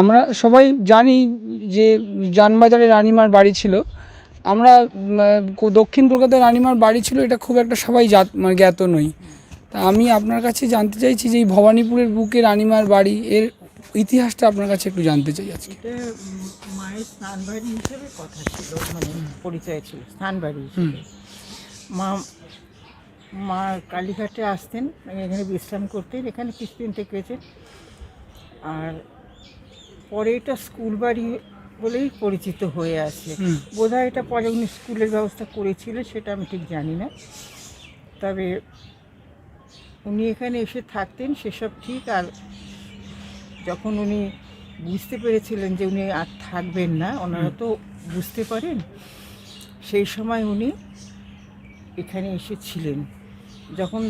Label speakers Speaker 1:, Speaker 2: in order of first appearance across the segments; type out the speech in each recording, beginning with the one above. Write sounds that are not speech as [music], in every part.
Speaker 1: আমরা সবাই জানি যে জানবাজারে রানিমার বাড়ি ছিল। আমরা দক্ষিণ কলকাতায় রানিমার বাড়ি ছিল এটা খুব একটা সবাই জাত মানে জ্ঞাত নই। তা আমি আপনার কাছে জানতে চাইছি যে এই ভবানীপুরের বুকে রানিমার বাড়ি এর ইতিহাসটা আপনার কাছে একটু জানতে চাই আজকে।
Speaker 2: মায়ের স্নানবাড়ি হিসেবে কথা ছিল মানে পরিচয় ছিল স্নানবাড়ি হিসেবে। মা মা কালীঘাটে আসতেন এখানে বিশ্রাম করতেন এখানে কিছুদিন থেকেছেন। আর পরে এটা স্কুল বাড়ি বলেই পরিচিত হয়ে আছে। বোধহয় এটা পরে উনি স্কুলের ব্যবস্থা করেছিল সেটা আমি ঠিক জানি না। তবে উনি এখানে এসে থাকতেন সেসব ঠিক। আর যখন উনি বুঝতে পেরেছিলেন যে উনি আর থাকবেন না ওনারা তো বুঝতে পারেন সেই সময় উনি এখানে এসেছিলেন। যখন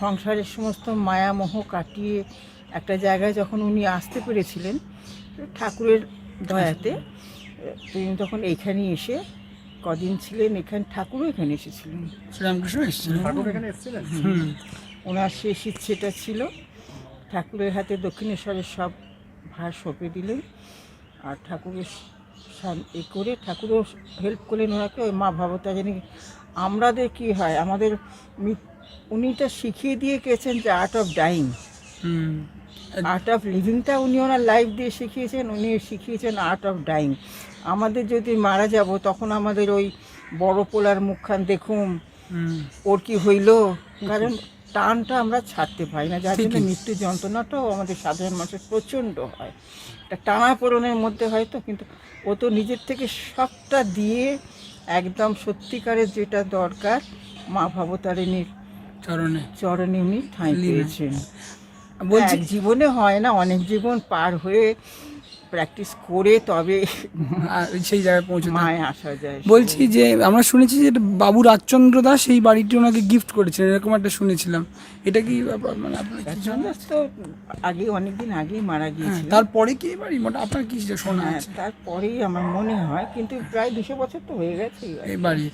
Speaker 2: সংসারের সমস্ত মায়ামোহ কাটিয়ে একটা জায়গায় যখন উনি আসতে পেরেছিলেন ঠাকুরের দয়াতে তিনি তখন এইখানে এসে কদিন ছিলেন এখানে ঠাকুরও এখানে এসেছিলেন।
Speaker 1: শ্রীরামকৃষ্ণ এসেছিলেন।
Speaker 3: ঠাকুর এখানে এসেছিলেন?
Speaker 1: হুম।
Speaker 2: ওনার শেষ ইচ্ছেটা ছিল ঠাকুরের হাতে দক্ষিণেশ্বরের সব ভার সঁপে দিলেন আর ঠাকুরের এ করে ঠাকুরও হেল্প করলেন ওনাকে ওই মা ভবতা জানি আমাদের কি হয় আমাদের মি- উনি তো শিখিয়ে দিয়ে গেছেন যে আর্ট অফ ডাইং
Speaker 1: হুম।
Speaker 2: আর্ট অফ লিভিংটা উনি ওনার লাইফ দিয়ে শিখিয়েছেন উনি শিখিয়েছেন আর্ট অফ ডাইং আমাদের যদি মারা যাব তখন আমাদের ওই বড় পোলার মুখখান দেখুম
Speaker 1: হুম।
Speaker 2: ওর কি হইল? কারণ টানটা আমরা ছাড়তে পারি না যার জন্য। মৃত্যু যন্ত্রণাটাও আমাদের সাধারণ মানুষের প্রচণ্ড হয়। একটা টানাপোড়নের মধ্যে হয়তো কিন্তু ও তো নিজের থেকে সবটা দিয়ে একদম সত্যিকারের যেটা দরকার মা ভবতারিণীর
Speaker 1: চরণে।
Speaker 2: চরণে উনি ঠাঁই। পেয়েছেন।
Speaker 1: বলছি
Speaker 2: জীবনে হয় না অনেক জীবন পার হয়ে প্র্যাকটিস করে তবে [laughs]
Speaker 1: সেই জায়গায় পৌঁছতে
Speaker 2: মায় আসা যায়।
Speaker 1: বলছি যে আমরা শুনেছি যে বাবু রাজচন্দ্র দাস এই বাড়িটি ওনাকে গিফট করেছিলেন এরকম একটা শুনেছিলাম। এটা কি ব্যাপার? মানে আপনার
Speaker 2: তো আগে অনেকদিন আগেই মারা
Speaker 1: হ্যাঁ,
Speaker 2: গিয়েছিল
Speaker 1: তারপরে কি বাড়ি? মোটা আপনার কি শোনা
Speaker 2: হ্যাঁ তারপরেই আমার মনে হয় কিন্তু প্রায় দুশো বছর তো হয়ে গেছে
Speaker 1: এই বাড়ি।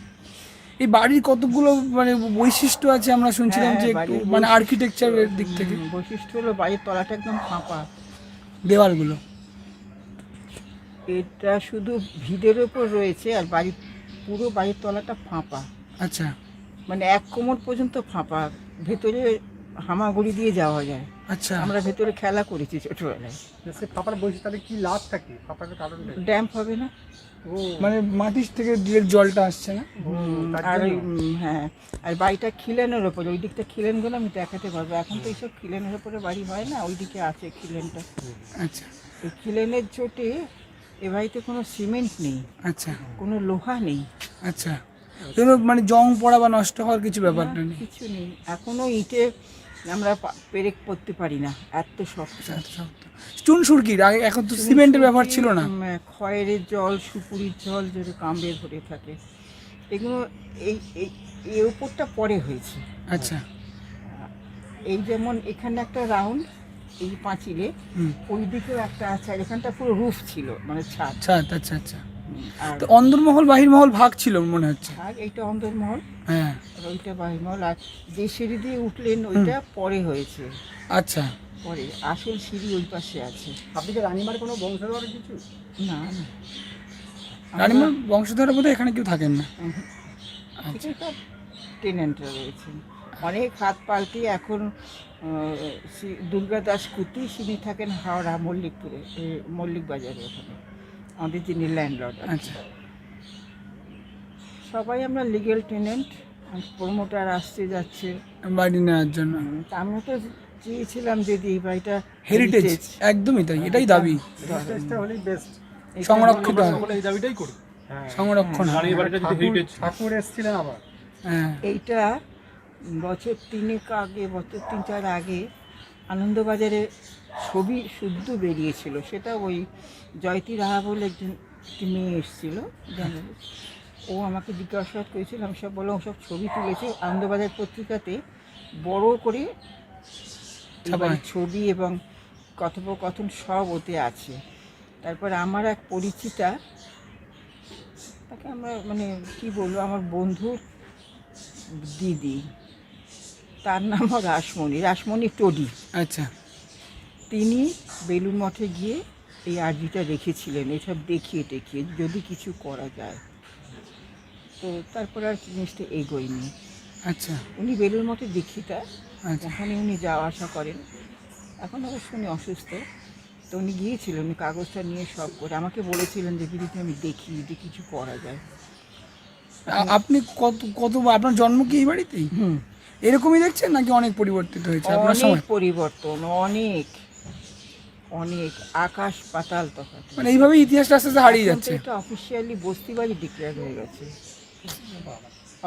Speaker 1: এই বাড়ির কতগুলো মানে বৈশিষ্ট্য আছে আমরা শুনছিলাম
Speaker 2: হ্যাঁ,
Speaker 1: যে একটু মানে
Speaker 2: বৈশিষ্ট্য-
Speaker 1: আর্কিটেকচারের দিক থেকে?
Speaker 2: বৈশিষ্ট্য হলো বাড়ির তলাটা একদম ফাঁপা।
Speaker 1: দেওয়ালগুলো।
Speaker 2: এটা শুধু ভিদের ওপর রয়েছে আর বাড়ির পুরো বাড়ির তলাটা ফাঁপা।
Speaker 1: আচ্ছা।
Speaker 2: মানে এক কোমর পর্যন্ত ফাঁপা। ভেতরে হামাগুড়ি দিয়ে যাওয়া যায়।
Speaker 1: আচ্ছা।
Speaker 2: আমরা ভেতরে খেলা করেছি ছোটবেলায়।
Speaker 3: ফাঁপার বলছি তাহলে কি লাভ থাকে? ফাঁপার কারণ
Speaker 2: ড্যাম্প হবে না।
Speaker 1: মানে মাটির থেকে ডিরেক্ট জলটা আসছে না?
Speaker 2: আর হ্যাঁ। আর বাড়িটা খিলেনের ওপরে ওই দিকটা খিলেন খিলেনগুলো আমি দেখাতে পারব এখন তো এইসব খিলেনের ওপরে বাড়ি হয় না ওই দিকে আছে খিলেনটা।
Speaker 1: আচ্ছা।
Speaker 2: এই খিলেনের চোটে এ বাড়িতে কোনো সিমেন্ট নেই
Speaker 1: আচ্ছা।
Speaker 2: কোনো লোহা নেই।
Speaker 1: আচ্ছা। কোনো মানে জং পড়া বা নষ্ট হওয়ার কিছু
Speaker 2: ব্যাপার
Speaker 1: নেই?
Speaker 2: কিছু নেই। এখনও ইটে আমরা পেরেক পড়তে পারি না এত শক্ত।
Speaker 1: চুন সুরকির আগে এখন তো সিমেন্টের ব্যাপার ছিল না।
Speaker 2: উম, খয়ের জল সুপুরির জল যেটা কামড়ে ধরে থাকে। এগুলো এই এই উপরটা পরে হয়েছে।
Speaker 1: আচ্ছা।
Speaker 2: এই যেমন এখানে একটা রাউন্ড এই পাঁচিলে ওই দিকেও একটা আছে আর এখানটা পুরো রুফ ছিল মানে ছাদ।
Speaker 1: আচ্ছা আচ্ছা আচ্ছা। তো অন্দরমহল বাহিরমহল ভাগ ছিল মনে হচ্ছে।
Speaker 2: ছাদ এইটা অন্দরমহল।
Speaker 1: হ্যাঁ।
Speaker 2: আর ওইটা বাহিরমহল আর যে সিঁড়ি দিয়ে উঠলেন ওইটা পরে হয়েছে।
Speaker 1: আচ্ছা।
Speaker 2: পরে আসল সিঁড়ি ওই পাশে আছে।
Speaker 3: আপনি কি রানিমার কোনো বংশধর কিছু?
Speaker 2: না না।
Speaker 1: রানিমার বংশধর বোধহয় এখানে কেউ থাকেন না।
Speaker 2: টেনেন্টরা রয়েছে অনেক হাত পাল্টি এখন আহ, শ্রী- দুর্গা দাস কুতি তিনি থাকেন হাওড়া মল্লিকপুরে মল্লিক বাজারে ওখানে আমাদের যিনি ল্যান্ডলর্ড
Speaker 1: আচ্ছা।
Speaker 2: সবাই আমরা লিগেল টেনেন্ট প্রমোটার আসছে যাচ্ছে।
Speaker 1: বাড়ি নেওয়ার জন্য।
Speaker 2: আমরা তো চেয়েছিলাম যদি এই বাড়িটা
Speaker 1: হেরিটেজ একদমই তাই এটাই দাবি।
Speaker 3: রেজিস্ট্রেসটা হলেই বেস্ট
Speaker 1: সংরক্ষিত
Speaker 2: হলে-
Speaker 4: এই দাবিটাই করি।
Speaker 3: হ্যাঁ।
Speaker 1: সংরক্ষণ। হয়।
Speaker 3: ঠাকুর এসেছিলেন আবার।
Speaker 1: হ্যাঁ।
Speaker 2: এইটা বছর তিনেক আগে বছর তিন চার আগে আনন্দবাজারে ছবি শুদ্ধ বেরিয়েছিল। সেটা ওই জয়তী রাহা বলে একজন একটি মেয়ে এসেছিল। জার্নালিস্ট ও আমাকে জিজ্ঞাসাবাদ করেছিল আমি সব বললাম সব ছবি তুলেছে। আনন্দবাজার পত্রিকাতে বড় করে। ছবি এবং কথোপকথন সব ওতে আছে। তারপর আমার এক পরিচিতা তাকে আমরা মানে কি বলব আমার বন্ধুর দিদি। তার নামও রাসমণি রাসমণি টডি।
Speaker 1: আচ্ছা।
Speaker 2: তিনি বেলুর মঠে গিয়ে এই আর্জিটা রেখেছিলেন। এসব দেখিয়ে টেকিয়ে যদি কিছু করা যায়। তো তারপর আর জিনিসটা এগোয়নি।
Speaker 1: আচ্ছা।
Speaker 2: উনি বেলুর মতো দীক্ষিতা।
Speaker 1: আচ্ছা।
Speaker 2: ওখানে উনি যাওয়া আসা করেন। এখন অবশ্য উনি অসুস্থ। তো উনি গিয়েছিলেন উনি কাগজটা নিয়ে সব করে। আমাকে বলেছিলেন যে দিদি আমি দেখি যদি কিছু করা যায়।
Speaker 1: আপনি কত কত আপনার জন্ম কি এই বাড়িতেই?
Speaker 2: হুম।
Speaker 1: এরকমই দেখছেন নাকি অনেক পরিবর্তিত হয়েছে আপনার
Speaker 2: অনেক
Speaker 1: সময়?
Speaker 2: পরিবর্তন অনেক। অনেক আকাশ পাতাল তফাৎ।
Speaker 1: মানে এইভাবে ইতিহাসটা আস্তে আস্তে হারিয়ে যাচ্ছে।
Speaker 2: এটা অফিসিয়ালি বস্তি বাড়ি ডিক্লেয়ার হয়ে গেছে।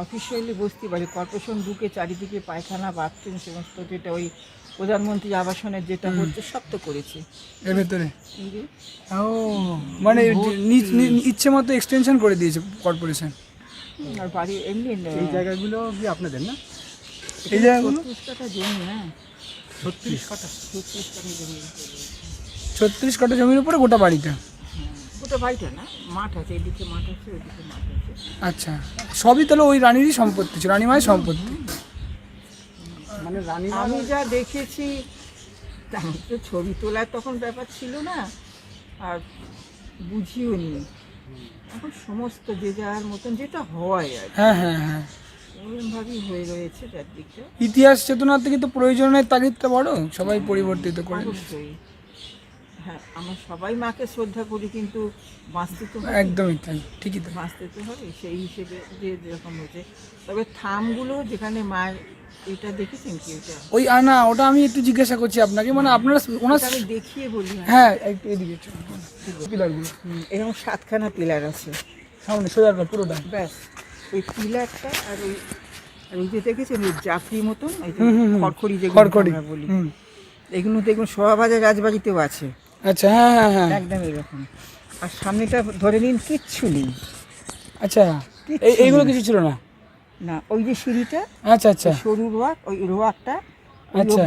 Speaker 2: অফিসিয়ালি বস্তি বাড়ি কর্পোরেশন বুকে চারিদিকে পায়খানা বাথরুম সমস্ত যেটা ওই প্রধানমন্ত্রী আবাসনের যেটা হচ্ছে সব তো করেছে।
Speaker 1: এর ভেতরে? ও মানে ইচ্ছে মতো এক্সটেনশন করে দিয়েছে কর্পোরেশন
Speaker 2: আর বাড়ি এমনি
Speaker 3: এই জায়গাগুলো কি আপনাদের না?
Speaker 1: এই জায়গাগুলো?
Speaker 2: ছত্রিশ কাঠা জমি হ্যাঁ।
Speaker 3: ছত্রিশ কাটা?
Speaker 2: ছত্রিশ কাঠা জমি।
Speaker 1: ছত্রিশ কাঠা জমির উপরে গোটা বাড়িটা।
Speaker 2: ওটা বাড়িটা না মাঠ আছে এদিকে মাঠ আছে ওইদিকে মাঠ আছে।
Speaker 1: আচ্ছা সবই তাহলে ওই রানীরই সম্পত্তি ছিল রানীমায়ের সম্পত্তি?
Speaker 3: মানে রানী
Speaker 2: আমি যা দেখেছি তেমন তো ছবি তোলার তখন ব্যাপার ছিল না আর বুঝিও নি। এখন সমস্ত যে যার মতন যেটা হয় আর
Speaker 1: হ্যাঁ হ্যাঁ হ্যাঁ।
Speaker 2: ওরমভাবেই হয়ে রয়েছে চারদিকটা।
Speaker 1: ইতিহাস চেতনার থেকে তো প্রয়োজনের তাগিদটা বড় সবাই পরিবর্তিত করে
Speaker 2: অবশ্যই। হ্যাঁ আমরা সবাই মাকে শ্রদ্ধা করি কিন্তু বাঁচতে তো
Speaker 1: একদমই তাই ঠিকই তাই।
Speaker 2: বাঁচতে তো হবে সেই হিসেবে যে যেরকম হয়েছে। তবে থামগুলো যেখানে মায়ের এটা দেখেছেন কি এটা?
Speaker 1: ওই না ওটা আমি একটু জিজ্ঞাসা করছি আপনাকে মানে আপনারা ওনার
Speaker 2: আমি দেখিয়ে বলি হ্যাঁ।
Speaker 1: হ্যাঁ একটু এদিকে পিলারগুলো।
Speaker 2: এরকম সাতখানা পিলার আছে।
Speaker 1: সামনে সোজা কর, পুরোটা।
Speaker 2: ব্যাস ওই পিলারটা আর ওই আর ওই যে দেখেছেন ওই জাফরি মতন ওই যে। খড়খড়ি
Speaker 1: খড়খড়ি
Speaker 2: বলি। এগুলো দেখুন শোভাবাজার রাজবাড়িতেও আছে।
Speaker 1: আচ্ছা হ্যাঁ হ্যাঁ হ্যাঁ।
Speaker 2: একদম এরকম। আর সামনেটা ধরে নিন কিচ্ছু নেই।
Speaker 1: আচ্ছা এই এইগুলো কিছু ছিল না?
Speaker 2: না ওই যে সিঁড়িটা
Speaker 1: আচ্ছা আচ্ছা।
Speaker 2: সরু রোয়াক ওই রোয়াকটা
Speaker 1: আচ্ছা।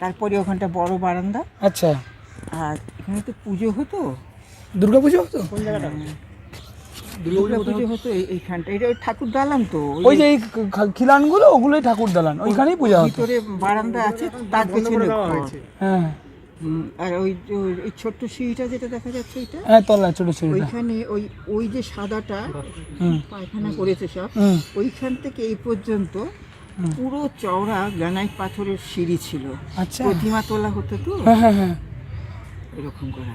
Speaker 2: তারপরে ওখানটা বড় বারান্দা।
Speaker 1: আচ্ছা।
Speaker 2: আর এখানে তো পুজো হতো।
Speaker 1: দুর্গা পুজো হতো?
Speaker 3: কোন জায়গাটা?
Speaker 2: দুর্গা পুজো হতো এইখানটা এটা ঠাকুর দালান তো
Speaker 1: ওই যে এই খিলানগুলো ওগুলোই ঠাকুর দালান। ওইখানেই পূজা হতো।
Speaker 2: ভিতরে বারান্দা আছে তার পেছনে
Speaker 1: হ্যাঁ।
Speaker 2: আর ওই যে ওই- ছোট্ট সিঁড়িটা যেটা দেখা যাচ্ছে ওইটা?
Speaker 1: হ্যাঁ তলা ছোট ছোট
Speaker 2: ওইখানে ওই ওই যে সাদাটা পায়খানা করেছে সব ওইখান থেকে এই পর্যন্ত পুরো চওড়া গ্রানাইট পাথরের সিঁড়ি ছিল।
Speaker 1: আচ্ছা।
Speaker 2: প্রতিমা তোলা হতো তো?
Speaker 1: হ্যাঁ হ্যাঁ হ্যাঁ।
Speaker 2: এরকম করা।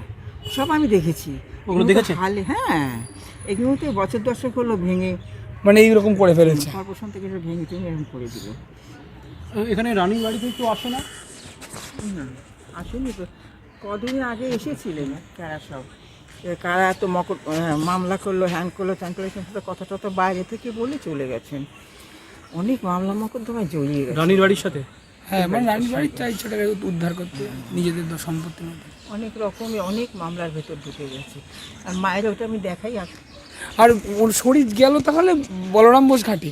Speaker 2: সব আমি দেখেছি।
Speaker 1: ওগুলো
Speaker 2: তো হালে হ্যাঁ। এগুলো তো বছর দশক হলো ভেঙে।
Speaker 1: মানে এইরকম করে ফেলেছে?
Speaker 2: কর্পোরেশন থেকে ভেঙে টেঙে এরকম করে দিল।
Speaker 3: এখানে রানীর বাড়িতে কেউ আসে না?
Speaker 2: না। আসেনি তো। কদিন আগে এসেছিলেন কারা সব? কারা তো মকর মামলা করল হ্যাং করল ত্যাং করল সমস্ত কথা টথা বাইরে থেকে বলে চলে গেছেন। অনেক মামলা মকদ্দমায় জড়িয়ে গেছে।
Speaker 3: রানীর বাড়ির সাথে?
Speaker 1: হ্যাঁ মানে রানীর বাড়ির চাই সেটাকে উদ্ধার করতে নিজেদের তো সম্পত্তির মধ্যে।
Speaker 2: অনেক রকমের অনেক মামলার ভেতর ঢুকে গেছে। আর মায়ের ওটা আমি দেখাই আর
Speaker 1: আর ওর শরীর গেল তাহলে বলরাম বোস ঘাটে।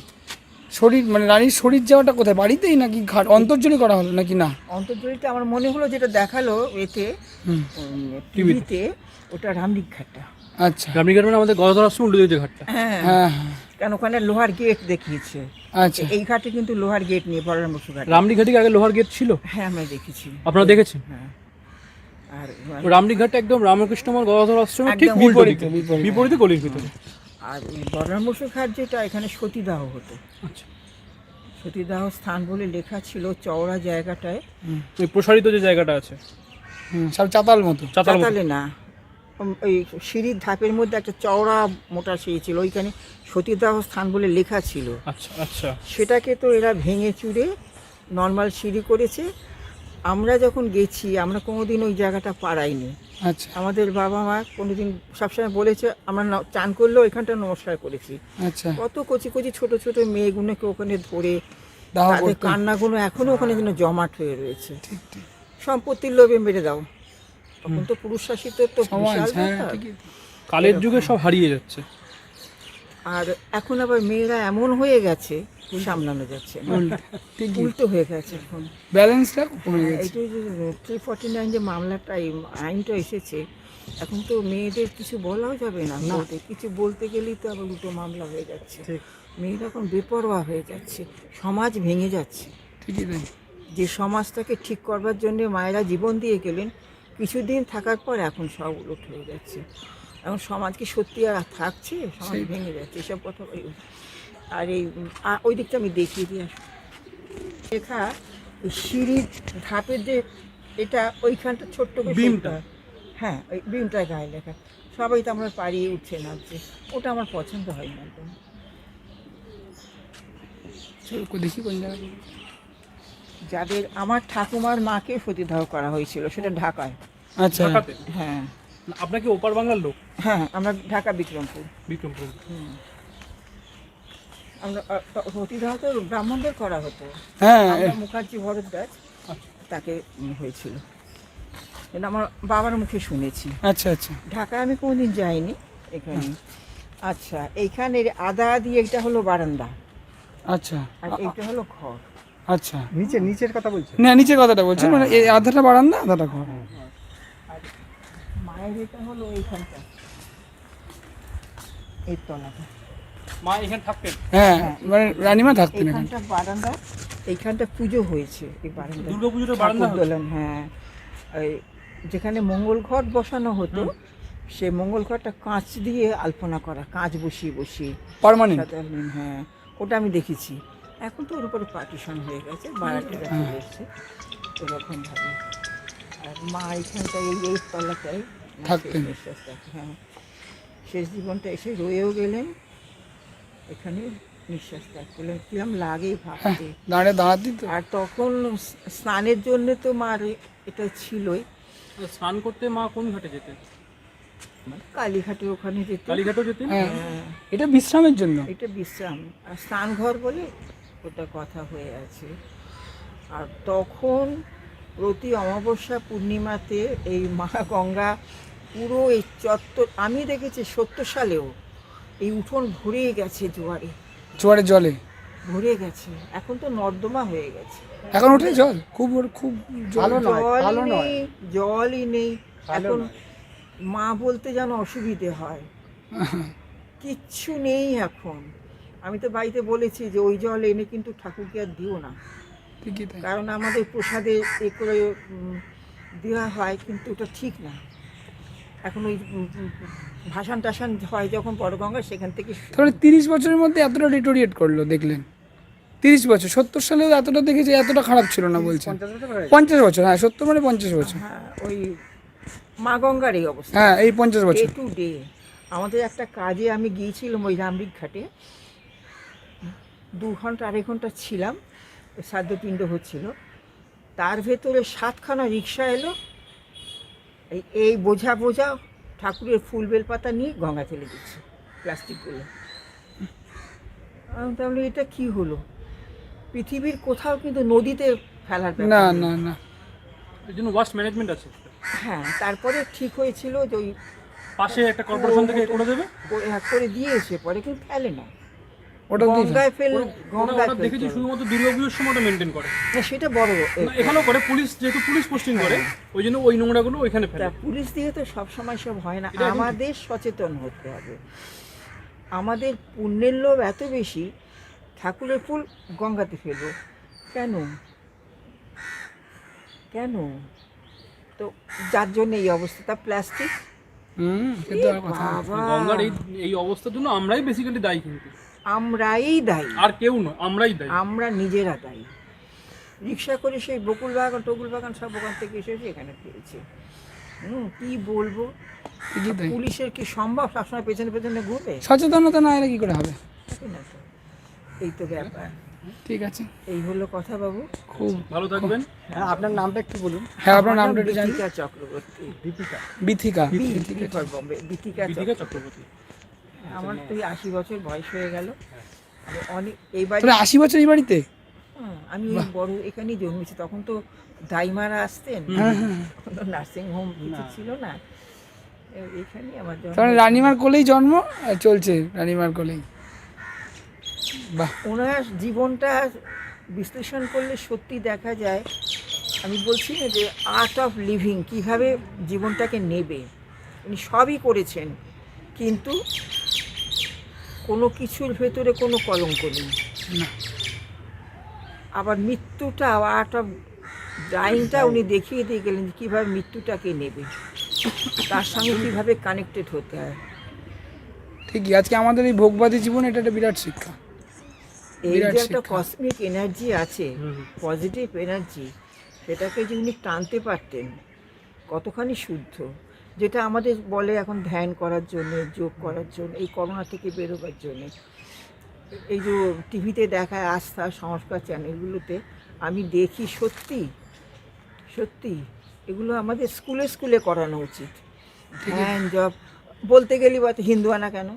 Speaker 1: শরীর মানে রানীর শরীর যাওয়াটা কোথায়? বাড়িতেই নাকি ঘাট? অন্তর্জনী করা হলো নাকি না?
Speaker 2: অন্তর্জলিতে আমার মনে হলো যেটা দেখাল এতে টিভিতে ওটা রামদিক ঘাটটা।
Speaker 1: আচ্ছা।
Speaker 3: রামনিঘাট মানে আমাদের গদাধর আশ্রম উল্টো দিকে ঘাটটা।
Speaker 2: হ্যাঁ।
Speaker 1: হ্যাঁ হ্যাঁ।
Speaker 2: কেন ওখানে লোহার গেট দেখিয়েছে।
Speaker 1: আচ্ছা।
Speaker 2: এই ঘাটে কিন্তু লোহার গেট নিয়ে বড়রাম বসু ঘাট।
Speaker 3: রামনিক ঘাটে আগে লোহার গেট ছিল?
Speaker 2: হ্যাঁ আমরা দেখেছি।
Speaker 3: আপনারা দেখেছেন?
Speaker 2: হ্যাঁ। আর
Speaker 3: ঘাটটা একদম রামকৃষ্ণমল গদাধর আশ্রমের ঠিক বিপরীতে।
Speaker 1: বিপরীতে।
Speaker 3: বিপরীতে গলির ভিতরে।
Speaker 2: আর বসু ঘাট যেটা এখানে সতীদাহ হতো।
Speaker 3: আচ্ছা।
Speaker 2: সতীদাহ স্থান বলে লেখা ছিল চওড়া জায়গাটায়।
Speaker 3: ওই প্রসারিত যে জায়গাটা আছে।
Speaker 1: হুম সব চাতাল মতো।
Speaker 3: চাতাল
Speaker 2: না। ওই সিঁড়ির ধাপের মধ্যে একটা চওড়া মোটা সিঁড়ি ছিল ওইখানে সতীদাহ স্থান বলে লেখা ছিল।
Speaker 3: আচ্ছা আচ্ছা।
Speaker 2: সেটাকে তো এরা ভেঙে চুরে নর্মাল সিঁড়ি করেছে আমরা যখন গেছি আমরা কোনোদিন ওই জায়গাটা পাড়াইনি
Speaker 1: আচ্ছা।
Speaker 2: আমাদের বাবা মা কোনোদিন সবসময় বলেছে আমরা চান করলেও ওইখানটা নমস্কার করেছি।
Speaker 1: আচ্ছা।
Speaker 2: কত কচি কচি ছোট ছোট মেয়েগুলোকে ওখানে ধরে তাদের কান্নাগুলো এখনও ওখানে যেন জমাট হয়ে রয়েছে। সম্পত্তির লোভে মেরে দাও। তখন তো পুরুষ শাসিত তো বিশাল
Speaker 1: হ্যাঁ।
Speaker 3: কালের যুগে সব হারিয়ে যাচ্ছে।
Speaker 2: আর এখন আবার মেয়েরা এমন হয়ে গেছে সামলানো যাচ্ছে। উল্টো। হয়ে গেছে এখন।
Speaker 1: ব্যালেন্সটা কমে গেছে।
Speaker 2: থ্রি ফর্টি নাইন যে মামলাটা আইনটা এসেছে এখন তো মেয়েদের কিছু বলাও যাবে না। কোর্টে কিছু বলতে গেলেই তো আবার উল্টো মামলা হয়ে যাচ্ছে। মেয়েরা এখন বেপরোয়া হয়ে যাচ্ছে। সমাজ ভেঙে যাচ্ছে।
Speaker 1: ঠিকই তাই।
Speaker 2: যে সমাজটাকে ঠিক করবার জন্য মায়েরা জীবন দিয়ে গেলেন কিছুদিন থাকার পর এখন সব উলট হয়ে যাচ্ছে। এখন সমাজ কি সত্যি আর থাকছে? সমাজ ভেঙে যাচ্ছে। এসব কথা। আর এই ওই দিকটা আমি দেখিয়ে দিয়ে আসব লেখা সিঁড়ির ধাপের যে এটা ওইখানটা ছোট্ট
Speaker 3: বিমটা?
Speaker 2: হ্যাঁ। ওই বিমটা গায়ে লেখা। সবাই তো আমরা পাড়িয়ে উঠছে নাচছে ওটা আমার পছন্দ হয় না একদম।
Speaker 1: দেখি কোন
Speaker 2: যাদের আমার ঠাকুমার মাকে সতীদাহ করা হয়েছিল সেটা ঢাকায়।
Speaker 1: আচ্ছা।
Speaker 2: হ্যাঁ।
Speaker 3: আপনাকে ওপার বাংলার লোক?
Speaker 2: হ্যাঁ আমরা ঢাকা বিক্রমপুর।
Speaker 3: বিক্রমপুর।
Speaker 2: হুম। আমরা সতীদাহ তো ব্রাহ্মণদের করা হতো।
Speaker 1: হ্যাঁ।
Speaker 2: আমরা মুখার্জি ভরদ্বাজ তাকে হয়েছিল। এটা আমার বাবার মুখে শুনেছি।
Speaker 1: আচ্ছা আচ্ছা।
Speaker 2: ঢাকায় আমি কোনোদিন যাইনি এখানে। আচ্ছা এইখানে আদা দিয়ে এটা হলো বারান্দা।
Speaker 1: আচ্ছা।
Speaker 2: আর এইটা হলো ঘর।
Speaker 1: আচ্ছা।
Speaker 4: নিচে নিচের কথা বলছেন?
Speaker 1: না নিচের কথাটা বলছি মানে এই আধাটা বারান্দা আধাটা ঘর।
Speaker 2: হলো এইখানটা। এই তলাটা।
Speaker 3: মা এখানে থাকতেন?
Speaker 1: হ্যাঁ মানে রানীমা থাকতেন এখানে।
Speaker 2: এইখানটা বারান্দা এইখানটা পুজো হয়েছে এই বারান্দা
Speaker 3: দুর্গাপুজোতে বারান্দা
Speaker 2: দোলন হ্যাঁ। যেখানে মঙ্গল ঘট বসানো হতো সে মঙ্গল ঘরটা কাঁচ দিয়ে আলপনা করা কাঁচ বসিয়ে বসিয়ে।
Speaker 1: পার্মানেন্ট?
Speaker 2: হ্যাঁ ওটা আমি দেখেছি। এখন তো ওর উপরে পার্টিশন হয়ে গেছে বারাটিটা চলে এসছে ওরকম ভাবে আর মা এখানটা এই শেষ
Speaker 1: থাকতেন।
Speaker 2: নিঃশ্বাস হ্যাঁ। শেষ জীবনটা এসে রয়েও গেলেন। এখানে নিঃশ্বাস ত্যাগ করলেন। কিরম লাগে ভাবতে।
Speaker 1: দাঁড়িয়ে দাঁড়াতি তো।
Speaker 2: আর তখন স্নানের জন্য তো মার এটা ছিলই।
Speaker 3: স্নান করতে মা কোন ঘাটে যেতেন?
Speaker 2: মানে কালীঘাটের ওখানে যেত
Speaker 3: কালীঘাটও যেতেন?
Speaker 1: হ্যাঁ।
Speaker 2: হ্যাঁ।
Speaker 1: এটা বিশ্রামের জন্য।
Speaker 2: এটা বিশ্রাম। আর স্নানঘর বলে ওটা কথা হয়ে আছে। আর তখন প্রতি অমাবস্যা পূর্ণিমাতে এই মা গঙ্গা পুরো এই চত্বর আমি দেখেছি সত্তর সালেও এই উঠোন ভরে গেছে জোয়ারে।
Speaker 1: জোয়ারের জলে?
Speaker 2: ভরে গেছে। এখন তো নর্দমা হয়ে গেছে।
Speaker 1: এখন ওঠে জল? খুব খুব।
Speaker 4: ভালো নয়, ভালো নয়।
Speaker 2: জলই নেই। এখন মা বলতে যেন অসুবিধে হয়। কিচ্ছু নেই এখন। আমি তো বাড়িতে বলেছি যে ওই জল এনে কিন্তু ঠাকুরকে আর দিও না। কারণ আমাদের প্রসাদে এ করে দেওয়া হয় কিন্তু ওটা ঠিক না। এখন ওই ভাসান টাসান হয় যখন বড়গঙ্গা সেখান থেকে
Speaker 1: তাহলে তিরিশ বছরের মধ্যে এতটা ডিটোরিয়েট করল দেখলেন? তিরিশ বছর সত্তর সালেও এতটা দেখেছি এতটা খারাপ ছিল না বলছেন।
Speaker 4: পঞ্চাশ বছর হয়ে গেছে।
Speaker 1: পঞ্চাশ বছর হ্যাঁ সত্তর মানে পঞ্চাশ বছর।
Speaker 2: হ্যাঁ ওই মা গঙ্গার এই অবস্থা।
Speaker 1: হ্যাঁ এই পঞ্চাশ বছর।
Speaker 2: টু ডে আমাদের একটা কাজে আমি গিয়েছিলাম ওই রামরিক ঘাটে। দু ঘণ্টা আড়াই ঘণ্টা ছিলাম শ্রাদ্ধপিণ্ড হচ্ছিল। তার ভেতরে সাতখানা রিক্সা এলো এই এই বোঝা বোঝা ঠাকুরের ফুল বেলপাতা নিয়ে গঙ্গা ফেলে দিচ্ছে প্লাস্টিকগুলো তাহলে এটা কি হলো? পৃথিবীর কোথাও কিন্তু নদীতে ফেলার
Speaker 1: না না না।
Speaker 3: এর জন্য ওয়াস্ট ম্যানেজমেন্ট আছে।
Speaker 2: হ্যাঁ তারপরে ঠিক হয়েছিল যে ওই
Speaker 3: পাশে একটা কর্পোরেশন থেকে করে দেবে।
Speaker 2: করে হ্যাঁ, করে দিয়েছে পরে কিন্তু ফেলে না।
Speaker 1: ওটা দিয়ে
Speaker 2: গঙ্গায় ফেল
Speaker 3: ওরা- ওরা
Speaker 2: গঙ্গায়
Speaker 3: দেখেছি শুধুমাত্র দুর্গাপুজোর মেনটেন করে।
Speaker 2: না সেটা বড়
Speaker 3: এখানেও করে পুলিশ যেহেতু পুলিশ পোস্টিং করে ওই জন্য ওই নোংরাগুলো ওইখানে ফেলে।
Speaker 2: পুলিশ দিয়ে তো সব সময় সব হয় না। আমাদের সচেতন হতে হবে। আমাদের পুণ্যের লোভ এত বেশি ঠাকুরের ফুল গঙ্গাতে ফেলব। কেন? কেন? তো যার জন্য এই অবস্থা তা প্লাস্টিক
Speaker 1: হুম সে কথা।
Speaker 3: গঙ্গার এই এই অবস্থার জন্য আমরাই বেসিক্যালি দায়ী কিন্তু।
Speaker 2: আমরাই দায়ী।
Speaker 3: আর কেউ নয় আমরাই দায়ী।
Speaker 2: আমরা নিজেরা দায়ী। রিক্সা করে সেই বকুল বাগান টকুল বাগান সব ওখান থেকে এসেছে এখানে পেয়েছে হুম কি বলব? পুলিশের কি সম্ভব সবসময় পেছনে পেছনে ঘুরবে?
Speaker 1: সচেতনতা না এলে কি করে হবে?
Speaker 2: থাকে না তো। এই তো ব্যাপার।
Speaker 1: ঠিক আছে।
Speaker 2: এই হলো কথা বাবু।
Speaker 1: খুব
Speaker 3: ভালো থাকবেন।
Speaker 4: হ্যাঁ আপনার নামটা একটু বলুন।
Speaker 1: হ্যাঁ আপনার নামটা একটু জানি।
Speaker 2: চক্রবর্তী।
Speaker 4: দীপিকা।
Speaker 1: বিথিকা।
Speaker 2: বিথিকা চক্রবর্তী। আমার তো এই আশি বছর বয়স হয়ে গেল। অনেক এইবার
Speaker 1: তাহলে আশি বছর এই বাড়িতে?
Speaker 2: হ্যাঁ, আমি ওই বড় এখানেই জন্মেছি। তখন তো দাইমারা আসতেন।
Speaker 1: হ্যাঁ হ্যাঁ
Speaker 2: তো নার্সিং হোম কিছু ছিল না। এ- এইখানেই আমার জন্ম।
Speaker 1: তাহলে রানিমার কোলেই জন্ম আর চলছে রানিমার কোলেই? বাহ।
Speaker 2: ওনার জীবনটা বিশ্লেষণ করলে সত্যি দেখা যায়। আমি বলছি না যে আর্ট অফ লিভিং কীভাবে জীবনটাকে নেবে। উনি সবই করেছেন। কিন্তু কোনো কিছুর ভেতরে কোনো কলঙ্ক নেই।
Speaker 1: না।
Speaker 2: আবার মৃত্যুটা অফ ড্রয়িংটা উনি দেখিয়ে দিয়ে গেলেন কীভাবে মৃত্যুটাকে নেবে। তার সঙ্গে কীভাবে কানেক্টেড হতে হয়।
Speaker 1: ঠিকই আজকে আমাদের এই ভোগবাদী জীবন এটা একটা বিরাট শিক্ষা।
Speaker 2: এই যে একটা। কসমিক এনার্জি আছে পজিটিভ এনার্জি সেটাকে যে উনি টানতে পারতেন কতখানি শুদ্ধ। যেটা আমাদের বলে এখন ধ্যান করার জন্য যোগ করার জন্য এই করোনা থেকে বেরোবার জন্য এই যে টিভিতে দেখায় আস্থা সংস্কার চ্যানেলগুলোতে আমি দেখি সত্যি সত্যি এগুলো আমাদের স্কুলে স্কুলে করানো উচিত ধ্যান জব বলতে গেলি বা হিন্দু আনা কেন।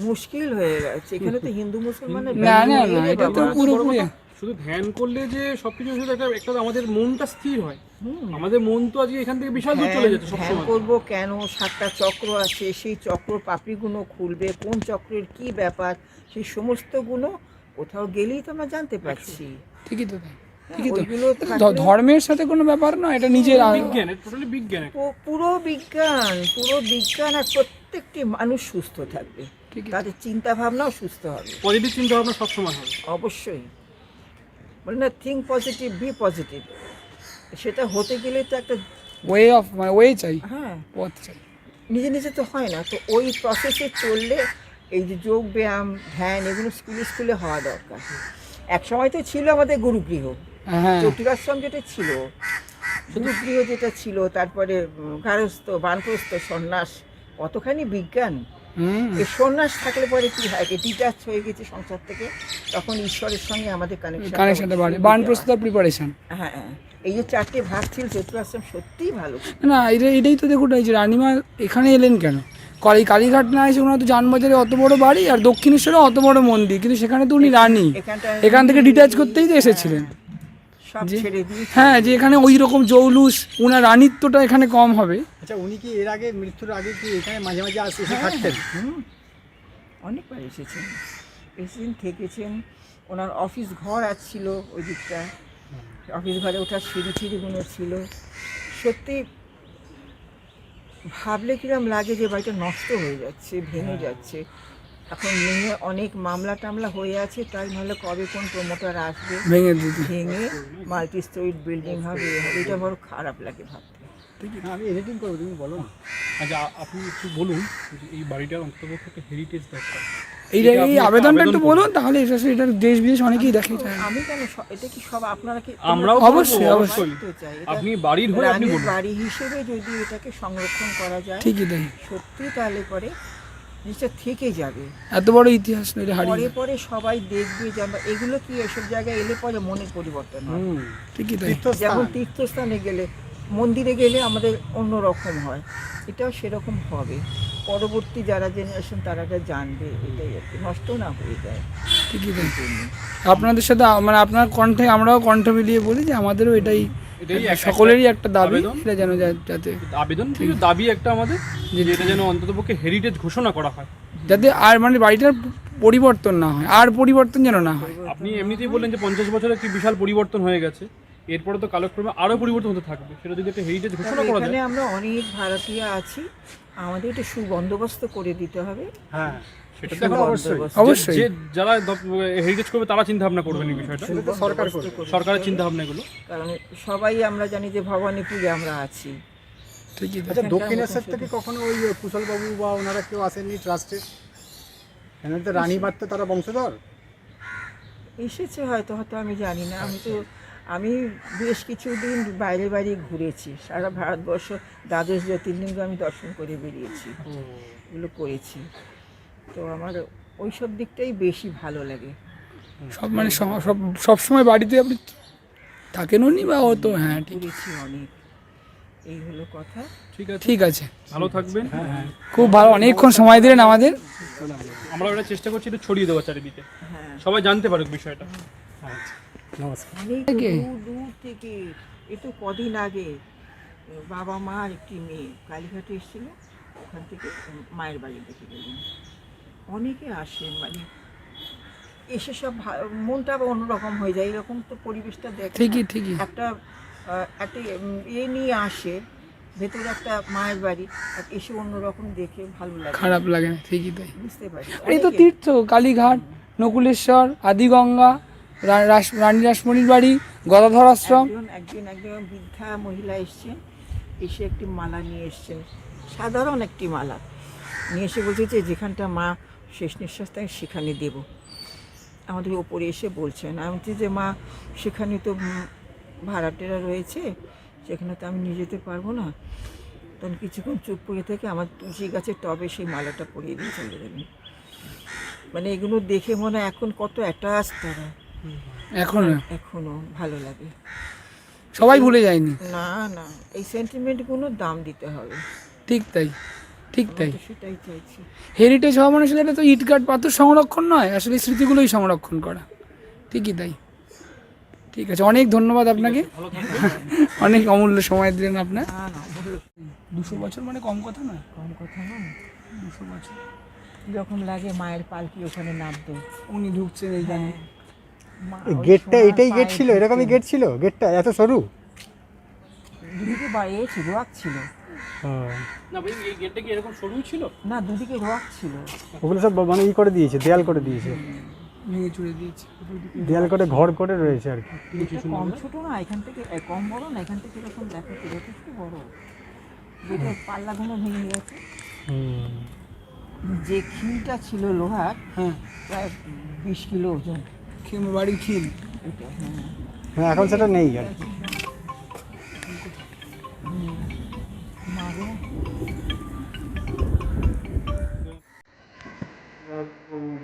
Speaker 2: মুশকিল হয়ে গেছে এখানে তো হিন্দু মুসলমানের
Speaker 1: না না এটা তো। পুরোপুরি
Speaker 3: শুধু ধ্যান করলে যে সবকিছু শুধু একটা একটা আমাদের মনটা স্থির হয়।
Speaker 2: হুম।
Speaker 3: আমাদের মন তো আজকে এখান থেকে বিশাল দূর চলে
Speaker 2: ধ্যান
Speaker 3: সবসময়
Speaker 2: করব কেন? সাতটা চক্র আছে সেই চক্র পাপড়িগুলো খুলবে কোন চক্রের কি ব্যাপার সেই সমস্তগুলো কোথাও গেলেই তো আমরা জানতে পারছি।
Speaker 1: ঠিকই তো তাই। ঠিকই তো।
Speaker 2: ওইগুলো
Speaker 1: ধর্মের সাথে কোনো ব্যাপার না এটা নিজের
Speaker 3: বিজ্ঞান টোটালি বিজ্ঞান।
Speaker 2: পুরো বিজ্ঞান পুরো বিজ্ঞান আর প্রত্যেকটি মানুষ সুস্থ থাকবে। তাদের চিন্তা ভাবনাও সুস্থ হবে।
Speaker 3: পজিটিভ চিন্তা ভাবনা সবসময় হবে।
Speaker 2: অবশ্যই। বলে না থিঙ্ক পজিটিভ বি পজিটিভ সেটা হতে গেলে তো একটা
Speaker 1: ওয়ে অফ মানে ওয়ে চাই।
Speaker 2: হ্যাঁ।
Speaker 1: পথ চাই।
Speaker 2: নিজে নিজে তো হয় না তো ওই প্রসেসে চললে এই যে যোগ ব্যায়াম ধ্যান এগুলো স্কুলে স্কুলে হওয়া দরকার। এক সময় তো ছিল আমাদের গুরুগৃহ।
Speaker 1: হ্যাঁ।
Speaker 2: চতুরাশ্রম যেটা ছিল শুধু গৃহ যেটা ছিল তারপরে গারস্থ বানপ্রস্থ সন্ন্যাস কতখানি বিজ্ঞান। সন্ন্যাস থাকলে পরে কি হয়? ডিটাচ হয়ে গেছে সংসার থেকে। তখন ঈশ্বরের সঙ্গে আমাদের কানেকশন
Speaker 1: কানেকশনটা বাড়ে। বান প্রস্তুতার প্রিপারেশন
Speaker 2: হ্যাঁ। হ্যাঁ। এই যে চারটে ভাগ ছিল চতুরাশ্রম সত্যিই ভালো
Speaker 1: না এটা এটাই তো দেখুন এই যে রানিমা এখানে এলেন কেন? কালী কালীঘাট না এসে ওনার তো যানবাজারে অত বড় বাড়ি আর দক্ষিণেশ্বরে অত বড় মন্দির। কিন্তু সেখানে তো উনি রানী। এখান থেকে ডিটাচ করতেই তো এসেছিলেন। হ্যাঁ যে এখানে ওই রকম জৌলুস ওনার রানিত্বটা এখানে কম হবে।
Speaker 4: আচ্ছা উনি কি এর আগে মৃত্যুর আগে কি এখানে মাঝে মাঝে আসে এসে থাকতেন?
Speaker 2: হুম। অনেকবার এসেছেন। এসেছেন থেকেছেন। ওনার অফিস ঘর আর ছিল ওই দিকটা অফিস ঘরে ওঠার সিঁড়ি ছিঁড়িগুলো ছিল। সত্যি ভাবলে কিরম লাগে যে বাড়িটা নষ্ট হয়ে যাচ্ছে ভেঙে যাচ্ছে। এখন নিয়ে অনেক মামলা টামলা হয়ে আছে তাই নাহলে কবে কোন প্রমোটার আসবে?
Speaker 1: ভেঙে দিতে
Speaker 2: ভেঙে মাল্টি স্টোরিড বিল্ডিং হবে এটা বড় খারাপ লাগে ভাবতে।
Speaker 4: আমি এডিটিং করব তুমি বলো না।
Speaker 3: আচ্ছা আপনি একটু বলুন এই বাড়িটার অন্তর্গত একটা হেরিটেজ দরকার
Speaker 1: এই
Speaker 3: এটা আপনি
Speaker 1: এই আবেদনটা একটু বলুন তাহলে এটা এটা দেশ বিদেশ অনেকেই দেখে। এটা।
Speaker 2: আমি কেন এটা কি সব আপনারা কি
Speaker 3: আমরাও
Speaker 1: অবশ্যই, অবশ্যই।
Speaker 3: আপনি বাড়ির হয়ে আপনি বলুন।
Speaker 2: বাড়ি হিসেবে যদি এটাকে সংরক্ষণ করা যায়
Speaker 1: ঠিকই তাই।
Speaker 2: সত্যি তাহলে পরে জিনিসটা থেকে যাবে।
Speaker 1: এত বড় ইতিহাস এটা
Speaker 2: পরে
Speaker 1: হারিয়ে।
Speaker 2: পরে সবাই দেখবে যে আমরা এগুলো কি এসব জায়গায় এলে পরে মনের পরিবর্তন হয়।
Speaker 4: হুম
Speaker 1: ঠিকই তাই।
Speaker 2: যেমন তীর্থস্থানে গেলে মন্দিরে গেলে আমাদের অন্য রকম হয়। এটাও সেরকম হবে। পরবর্তী যারা জেনারেশন তারা এটা জানবে এটাই আর কি। নষ্ট না হয়ে যায়।
Speaker 1: ঠিকই তাই। আপনাদের সাথে মানে আপনার কণ্ঠে আমরাও কণ্ঠ মিলিয়ে বলি যে আমাদেরও এটাই সকলেরই একটা দাবি। এটা যেন যাতে
Speaker 3: আবেদন থেকে দাবি একটা আমাদের যে এটা যেন অন্ততপক্ষে হেরিটেজ ঘোষণা করা হয়।
Speaker 1: যাতে আর মানে বাড়িটার পরিবর্তন না হয় আর পরিবর্তন যেন না হয়।
Speaker 3: আপনি এমনিতেই বললেন যে পঞ্চাশ বছর একটি বিশাল পরিবর্তন হয়ে গেছে এরপরে তো কালক্রমে আরও পরিবর্তন হতে থাকবে। সেটা যদি একটা হেরিটেজ ঘোষণা করা যায়।
Speaker 2: আমরা অনেক ভারতীয় আছি আমাদের একটু সুবন্দোবস্ত করে দিতে হবে।
Speaker 4: হ্যাঁ। অবশ্যই
Speaker 3: যে যারা হেরিটেজ করবে তারা চিন্তা ভাবনা করবেন এই বিষয়টা?
Speaker 4: সরকার
Speaker 3: সরকারের চিন্তা ভাবনা এগুলো?
Speaker 2: কারণ সবাই আমরা জানি যে আমরা আছি।
Speaker 4: আচ্ছা দক্ষিণেশ্বর থেকে কখনো ওই কুশলবাবু বা ওনারা কেউ আসেননি ট্রাস্টে কেন তো রানীবার তো তারা বংশধর?
Speaker 2: এসেছে হয়তো হয়তো আমি জানি না। আমি তো আমি বেশ কিছুদিন বাইরে বাইরে ঘুরেছি। সারা ভারতবর্ষ দ্বাদশ জ্যোতির্লিঙ্গ আমি দর্শন করে বেরিয়েছি। এগুলো করেছি। তো আমার ওইসব দিকটাই বেশি ভালো লাগে।
Speaker 1: সব মানে সব- সব সবসময় বাড়িতে আপনি থাকেন উনি বা ও তো হ্যাঁ ঠিক।
Speaker 2: ঘুরেছি অনেক। এই হলো কথা।
Speaker 3: ঠিক আছে।
Speaker 1: ঠিক আছে।
Speaker 3: ভালো থাকবেন।
Speaker 1: খুব ভালো। অনেকক্ষণ সময় দিলেন আমাদের।
Speaker 3: আমরা ওটা চেষ্টা করছি একটু ছড়িয়ে দেওয়ার চারিদিকে।
Speaker 2: হ্যাঁ।
Speaker 3: সবাই জানতে পারুক বিষয়টা।
Speaker 4: আচ্ছা নমস্কার।
Speaker 2: দূর দূর থেকে এ তো কদিন আগে বাবা মা আর একটি মেয়ে কালীঘাটে এসেছিল ওখান থেকে মায়ের বাড়ি দেখে গেলেন। অনেকে আসেন মানে এসে সব মনটা অন্যরকম হয়ে যায়। এরকম তো পরিবেশটা দেখে
Speaker 1: ঠিকই ঠিকই।
Speaker 2: একটা একটা ইয়ে নিয়ে আসে ভেতরে একটা মায়ের বাড়ি আর এসে অন্যরকম দেখে ভালো লাগে।
Speaker 1: খারাপ লাগে না ঠিকই তাই।
Speaker 2: বুঝতে পারি
Speaker 1: এই তো তীর্থ কালীঘাট নকুলেশ্বর আদিগঙ্গা রানী রাসমণির বাড়ি গদাধর আশ্রম।
Speaker 2: একজন একজন একজন বৃদ্ধা মহিলা এসছেন এসে একটি মালা নিয়ে এসছেন সাধারণ একটি মালা। নিয়ে এসে বলছে যে যেখানটা মা শেষ নিঃশ্বাস তাই সেখানে দেব। আমাদের ওপরে এসে বলছেন আমি বলছি যে মা সেখানে তো ভাড়াটেরা রয়েছে সেখানে তো আমি নিয়ে যেতে পারব না। তখন কিছুক্ষণ চুপ করে থেকে আমার তুলসী গাছের টবে সেই মালাটা পরিয়ে দিয়ে চলে গেলেন মানে এগুলো দেখে মনে হয় এখন কত অ্যাটাচ তারা।
Speaker 1: এখন?
Speaker 2: এখনও ভালো লাগে।
Speaker 1: সবাই ভুলে যায়নি?
Speaker 2: না না এই সেন্টিমেন্টগুলোর দাম দিতে হবে।
Speaker 1: ঠিক তাই। ঠিক তাই।
Speaker 2: সেটাই চাইছি।
Speaker 1: হেরিটেজ হওয়া মানে আসলে এটা তো ইটকাট পাথর সংরক্ষণ নয় আসলে স্মৃতিগুলোই সংরক্ষণ করা। ঠিকই তাই। ঠিক আছে অনেক ধন্যবাদ আপনাকে। [laughs] অনেক অমূল্য সময় দিলেন আপনার।
Speaker 2: না না বলল
Speaker 1: দুশো বছর মানে কম কথা নয়।
Speaker 2: কম কথা না।
Speaker 1: দুশো বছর।
Speaker 2: যখন লাগে মায়ের পালকি ওখানে নামতো।
Speaker 1: উনি ঢুকছেন
Speaker 4: এই
Speaker 2: ওই
Speaker 4: গেটটা এটাই গেট ছিল এরকমই। গেট ছিল? গেটটা এত সরু?
Speaker 2: দুদিকে বাড়িয়েছে রোয়াক ছিল
Speaker 3: না ভাই এই গেটটা কি এরকম সরু ছিল?
Speaker 2: না দুদিকে রোয়াক ছিল।
Speaker 4: ওগুলো সব মানে ই করে দিয়েছে দেয়াল করে দিয়েছে।
Speaker 1: ভেঙে চুড়ে দিয়েছে।
Speaker 4: দেয়াল করে ঘর করে রয়েছে আর কি।
Speaker 2: কম ছোট না এখান থেকে কম বড় না এখান থেকে এরকম দেখাচ্ছে যথেষ্ট বড়। যেটা পাল্লাগুলো ভেঙে গেছে। যে খিলটা ছিল লোহার
Speaker 1: হ্যাঁ।
Speaker 2: প্রায় বিশ কিলো ওজন।
Speaker 1: খেয়ে বাড়ির খিল।
Speaker 2: হ্যাঁ।
Speaker 4: হ্যাঁ এখন সেটা নেই আর কি। um